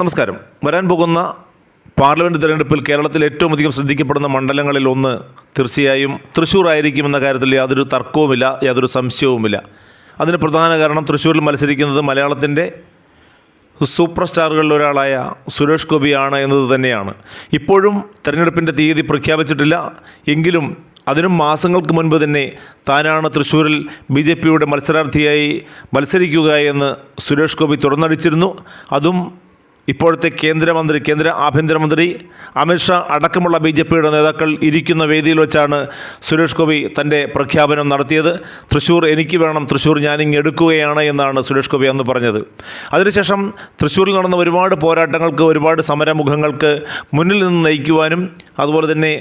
നമസ്കാരം. വരാൻ പോകുന്ന പാർലമെന്റ് തിരഞ്ഞെടുപ്പിൽ കേരളത്തിൽ ഏറ്റവും അധികം ശ്രദ്ധിക്കപ്പെടുന്ന മണ്ഡലങ്ങളിൽ ഒന്ന് തീർച്ചയായും തൃശ്ശൂർ ആയിരിക്കുമെന്ന കാര്യത്തിൽ യാതൊരു തർക്കവുമില്ല യാതൊരു സംശയവുമില്ല. അതിന് പ്രധാന കാരണം തൃശ്ശൂരിൽ മത്സരിക്കുന്നത് മലയാളത്തിന്റെ സൂപ്പർ സ്റ്റാറുകളിൽ ഒരാളായ സുരേഷ് ഗോപിയാണ് എന്നത് തന്നെയാണ്. ഇപ്പോഴും തെരഞ്ഞെടുപ്പിന്റെ തീയതി പ്രഖ്യാപിച്ചിട്ടില്ല. എങ്കിലും അതിനും മാസങ്ങൾക്ക് മുൻപ് തന്നെ താനാണ് തൃശ്ശൂരിൽ ബി ജെ പിയുടെ മത്സരാർത്ഥിയായി മത്സരിക്കുക എന്ന് സുരേഷ് ഗോപി തുറന്നടിച്ചിരുന്നു. അതും ഇപ്പോഴത്തെ കേന്ദ്രമന്ത്രി കേന്ദ്ര ആഭ്യന്തരമന്ത്രി അമിത്ഷാ അടക്കമുള്ള ബി ജെ പിയുടെ നേതാക്കൾ ഇരിക്കുന്ന വേദിയിൽ വെച്ചാണ് സുരേഷ് ഗോപി തന്റെ പ്രഖ്യാപനം നടത്തിയത്. തൃശ്ശൂർ എനിക്ക് വേണം തൃശ്ശൂർ ഞാനിങ്ങ് എടുക്കുകയാണ് എന്നാണ് സുരേഷ് ഗോപി അന്ന് പറഞ്ഞത്. അതിനുശേഷം തൃശ്ശൂരിൽ നടന്ന ഒരുപാട് പോരാട്ടങ്ങൾക്ക് ഒരുപാട് സമരമുഖങ്ങൾക്ക് മുന്നിൽ നിന്ന് നയിക്കുവാനും അതുപോലെ തന്നെ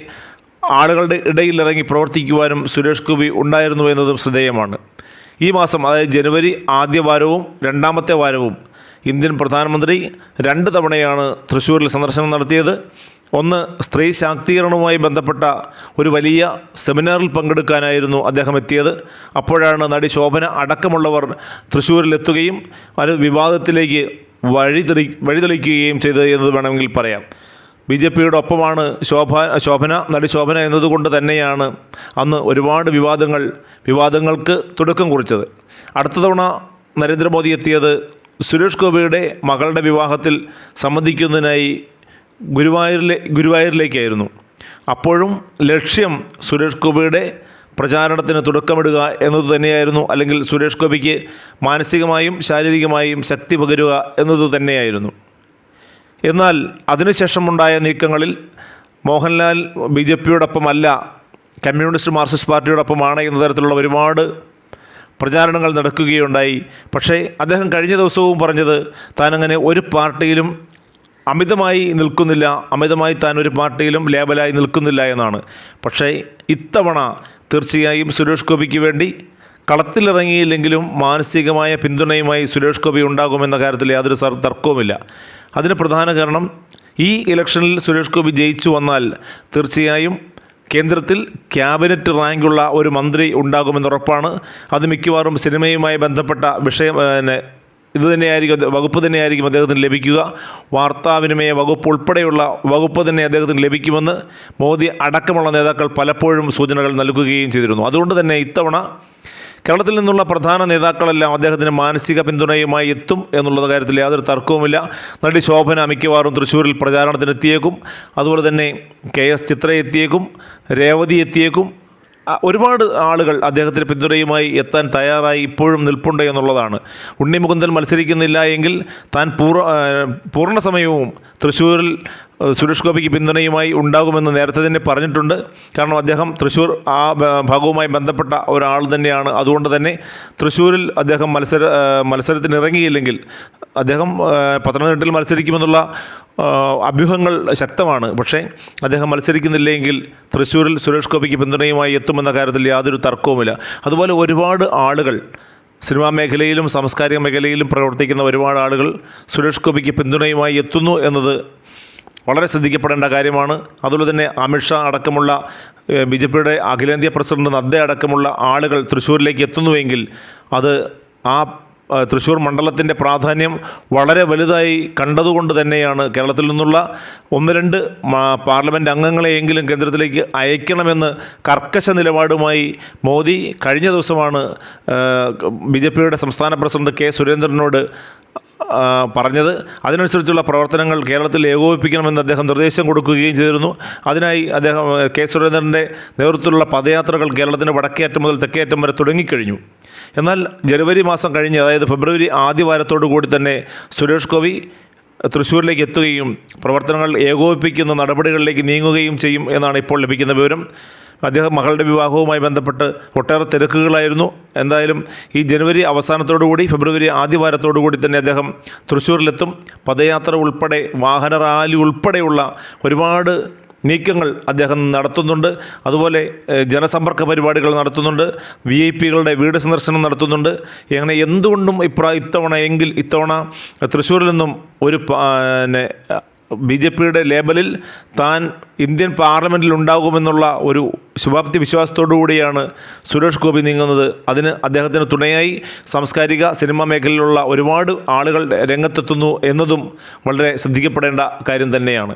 ആളുകളുടെ ഇടയിൽ ഇറങ്ങി പ്രവർത്തിക്കുവാനും സുരേഷ് ഗോപി ഉണ്ടായിരുന്നു എന്നതും ശ്രദ്ധേയമാണ്. ഈ മാസം അതായത് ജനുവരി ആദ്യ വാരവും രണ്ടാമത്തെ വാരവും ഇന്ത്യൻ പ്രധാനമന്ത്രി രണ്ട് തവണയാണ് തൃശ്ശൂരിൽ സന്ദർശനം നടത്തിയത്. ഒന്ന് സ്ത്രീ ശാക്തീകരണവുമായി ബന്ധപ്പെട്ട ഒരു വലിയ സെമിനാറിൽ പങ്കെടുക്കാനായിരുന്നു അദ്ദേഹം എത്തിയത്. അപ്പോഴാണ് നടി ശോഭന അടക്കമുള്ളവർ തൃശ്ശൂരിലെത്തുകയും അത് വിവാദത്തിലേക്ക് വഴിതെളി വഴിതെളിക്കുകയും ചെയ്തത് എന്ന് വേണമെങ്കിൽ പറയാം. ബി ജെ പിയുടെ ഒപ്പമാണ് ശോഭ ശോഭന നടി ശോഭന എന്നതുകൊണ്ട് തന്നെയാണ് അന്ന് ഒരുപാട് വിവാദങ്ങൾ വിവാദങ്ങൾക്ക് തുടക്കം കുറിച്ചത്. അടുത്ത തവണ നരേന്ദ്രമോദി എത്തിയത് സുരേഷ് ഗോപിയുടെ മകളുടെ വിവാഹത്തിൽ സംബന്ധിക്കുന്നതിനായി ഗുരുവായൂരിലെ ഗുരുവായൂരിലേക്കായിരുന്നു. അപ്പോഴും ലക്ഷ്യം സുരേഷ് ഗോപിയുടെ പ്രചാരണത്തിന് തുടക്കമിടുക എന്നത് തന്നെയായിരുന്നു അല്ലെങ്കിൽ സുരേഷ് ഗോപിക്ക് മാനസികമായും ശാരീരികമായും ശക്തി പകരുക എന്നത് തന്നെയായിരുന്നു. എന്നാൽ അതിനുശേഷമുണ്ടായ നീക്കങ്ങളിൽ മോഹൻലാൽ ബി ജെ പിയോടൊപ്പമല്ല കമ്മ്യൂണിസ്റ്റ് മാർക്സിസ്റ്റ് പാർട്ടിയോടൊപ്പമാണ് എന്ന തരത്തിലുള്ള ഒരുപാട് പ്രചാരണങ്ങൾ നടക്കുകയുണ്ടായി. പക്ഷേ അദ്ദേഹം കഴിഞ്ഞ ദിവസവും പറഞ്ഞത് താനങ്ങനെ ഒരു പാർട്ടിയിലും അമിതമായി നിൽക്കുന്നില്ല. അമിതമായി താൻ ഒരു പാർട്ടിയിലും ലേബലായി നിൽക്കുന്നില്ല എന്നാണ്. പക്ഷേ ഇത്തവണ തീർച്ചയായും സുരേഷ് ഗോപിക്ക് വേണ്ടി കളത്തിലിറങ്ങിയില്ലെങ്കിലും മാനസികമായ പിന്തുണയുമായി സുരേഷ് ഗോപി ഉണ്ടാകുമെന്ന കാര്യത്തിൽ യാതൊരു തർക്കവുമില്ല. അതിന് പ്രധാന കാരണം ഈ ഇലക്ഷനിൽ സുരേഷ് ഗോപി ജയിച്ചു വന്നാൽ തീർച്ചയായും കേന്ദ്രത്തിൽ ക്യാബിനറ്റ് റാങ്കുള്ള ഒരു മന്ത്രി ഉണ്ടാകുമെന്ന് ഉറപ്പാണ് അത് മിക്കവാറും സിനിമയുമായി ബന്ധപ്പെട്ട വിഷയം ഇത് തന്നെയായിരിക്കും വകുപ്പ് തന്നെയായിരിക്കും അദ്ദേഹത്തിന് ലഭിക്കുക. വാർത്താവിനിമയ വകുപ്പ് ഉൾപ്പെടെയുള്ള വകുപ്പ് തന്നെ അദ്ദേഹത്തിന് ലഭിക്കുമെന്ന് മോദി അടക്കമുള്ള നേതാക്കൾ പലപ്പോഴും സൂചനകൾ നൽകുകയും ചെയ്തിരുന്നു. അതുകൊണ്ട് തന്നെ ഇത്തവണ കേരളത്തിൽ നിന്നുള്ള പ്രധാന നേതാക്കളെല്ലാം അദ്ദേഹത്തിന് മാനസിക പിന്തുണയുമായി എത്തും എന്നുള്ള കാര്യത്തിൽ യാതൊരു തർക്കവുമില്ല. നടി ശോഭന മിക്കവാറും തൃശ്ശൂരിൽ പ്രചാരണത്തിന് എത്തിയേക്കും അതുപോലെ തന്നെ കെ എസ് ചിത്ര എത്തിയേക്കും. രേവതി എത്തിയേക്കും. ഒരുപാട് ആളുകൾ അദ്ദേഹത്തിന് പിന്തുണയുമായി എത്താൻ തയ്യാറായി ഇപ്പോഴും നിൽപ്പുണ്ട് എന്നുള്ളതാണ്. ഉണ്ണി മുകുന്ദൻ മത്സരിക്കുന്നില്ല എങ്കിൽ താൻ പൂർണ പൂർണസമയവും പൂർണ സമയവും തൃശ്ശൂരിൽ സുരേഷ് ഗോപിക്ക് പിന്തുണയുമായി ഉണ്ടാകുമെന്ന് നേരത്തെ തന്നെ പറഞ്ഞിട്ടുണ്ട്. കാരണം അദ്ദേഹം തൃശ്ശൂർ ആ ഭാഗവുമായി ബന്ധപ്പെട്ട ഒരാൾ തന്നെയാണ്. അതുകൊണ്ട് തന്നെ തൃശ്ശൂരിൽ അദ്ദേഹം മത്സര മത്സരത്തിനിറങ്ങിയില്ലെങ്കിൽ അദ്ദേഹം പത്തനംതിട്ടയിൽ മത്സരിക്കുമെന്നുള്ള അഭ്യൂഹങ്ങൾ ശക്തമാണ്. പക്ഷേ അദ്ദേഹം മത്സരിക്കുന്നില്ലെങ്കിൽ തൃശ്ശൂരിൽ സുരേഷ് ഗോപിക്ക് പിന്തുണയുമായി എത്തുമെന്ന കാര്യത്തിൽ യാതൊരു തർക്കവുമില്ല. അതുപോലെ ഒരുപാട് ആളുകൾ സിനിമാ മേഖലയിലും സാംസ്കാരിക മേഖലയിലും പ്രവർത്തിക്കുന്ന ഒരുപാട് ആളുകൾ സുരേഷ് ഗോപിക്ക് പിന്തുണയുമായി എത്തുന്നു എന്നത് വളരെ ശ്രദ്ധിക്കപ്പെടേണ്ട കാര്യമാണ്. അതുപോലെ തന്നെ അമിത്ഷാ അടക്കമുള്ള ബി ജെ പിയുടെ അഖിലേന്ത്യാ പ്രസിഡന്റ് നദ്ദ അടക്കമുള്ള ആളുകൾ തൃശ്ശൂരിലേക്ക് എത്തുന്നുവെങ്കിൽ അത് ആ തൃശ്ശൂർ മണ്ഡലത്തിന്റെ പ്രാധാന്യം വളരെ വലുതായി കണ്ടതുകൊണ്ട് തന്നെയാണ് കേരളത്തിൽ നിന്നുള്ള ഒന്ന് രണ്ട് പാർലമെന്റ് അംഗങ്ങളെയെങ്കിലും കേന്ദ്രത്തിലേക്ക് അയക്കണമെന്ന് കർക്കശ നിലപാടുമായി മോദി കഴിഞ്ഞ ദിവസമാണ് ബി ജെ പിയുടെ സംസ്ഥാന പ്രസിഡന്റ് കെ സുരേന്ദ്രനോട് പറഞ്ഞത്. അതിനനുസരിച്ചുള്ള പ്രവർത്തനങ്ങൾ കേരളത്തിൽ ഏകോപിപ്പിക്കണമെന്ന് അദ്ദേഹം നിർദ്ദേശം കൊടുക്കുകയും ചെയ്തിരുന്നു. അതിനായി അദ്ദേഹം കെ സുരേന്ദ്രന്റെ നേതൃത്വത്തിലുള്ള പദയാത്രകൾ കേരളത്തിന്റെ വടക്കേയറ്റം മുതൽ തെക്കേയറ്റം വരെ തുടങ്ങിക്കഴിഞ്ഞു. എന്നാൽ ജനുവരി മാസം കഴിഞ്ഞ് അതായത് ഫെബ്രുവരി ആദ്യ വാരത്തോടു കൂടി തന്നെ സുരേഷ് ഗോപി തൃശ്ശൂരിലേക്ക് എത്തുകയും പ്രവർത്തനങ്ങൾ ഏകോപിപ്പിക്കുന്ന നടപടികളിലേക്ക് നീങ്ങുകയും ചെയ്യും എന്നാണ് ഇപ്പോൾ ലഭിക്കുന്ന വിവരം. അദ്ദേഹം മകളുടെ വിവാഹവുമായി ബന്ധപ്പെട്ട് ഒട്ടേറെ തിരക്കുകളായിരുന്നു. എന്തായാലും ഈ ജനുവരി അവസാനത്തോടുകൂടി ഫെബ്രുവരി ആദ്യ വാരത്തോടുകൂടി തന്നെ അദ്ദേഹം തൃശ്ശൂരിലെത്തും. പദയാത്ര ഉൾപ്പെടെ വാഹന റാലി ഉൾപ്പെടെയുള്ള ഒരുപാട് നീക്കങ്ങൾ അദ്ദേഹം നടത്തുന്നുണ്ട്. അതുപോലെ ജനസമ്പർക്ക പരിപാടികൾ നടത്തുന്നുണ്ട്. വി ഐ പികളുടെ വീട് സന്ദർശനം നടത്തുന്നുണ്ട്. അങ്ങനെ എന്തുകൊണ്ടും ഇപ്രാ ഇത്തവണ എങ്കിൽ ഇത്തവണ തൃശ്ശൂരിൽ നിന്നും ഒരു പിന്നെ ബി ജെ പിയുടെ ലേബലിൽ താൻ ഇന്ത്യൻ പാർലമെന്റിൽ ഉണ്ടാകുമെന്നുള്ള ഒരു ശുഭാപ്തി വിശ്വാസത്തോടു കൂടിയാണ് സുരേഷ് ഗോപി നീങ്ങുന്നത്. അതിന് അദ്ദേഹത്തിന് തുണയായി സാംസ്കാരിക സിനിമാ മേഖലയിലുള്ള ഒരുപാട് ആളുകൾ രംഗത്തെത്തുന്നു എന്നതും വളരെ ശ്രദ്ധിക്കപ്പെടേണ്ട കാര്യം തന്നെയാണ്.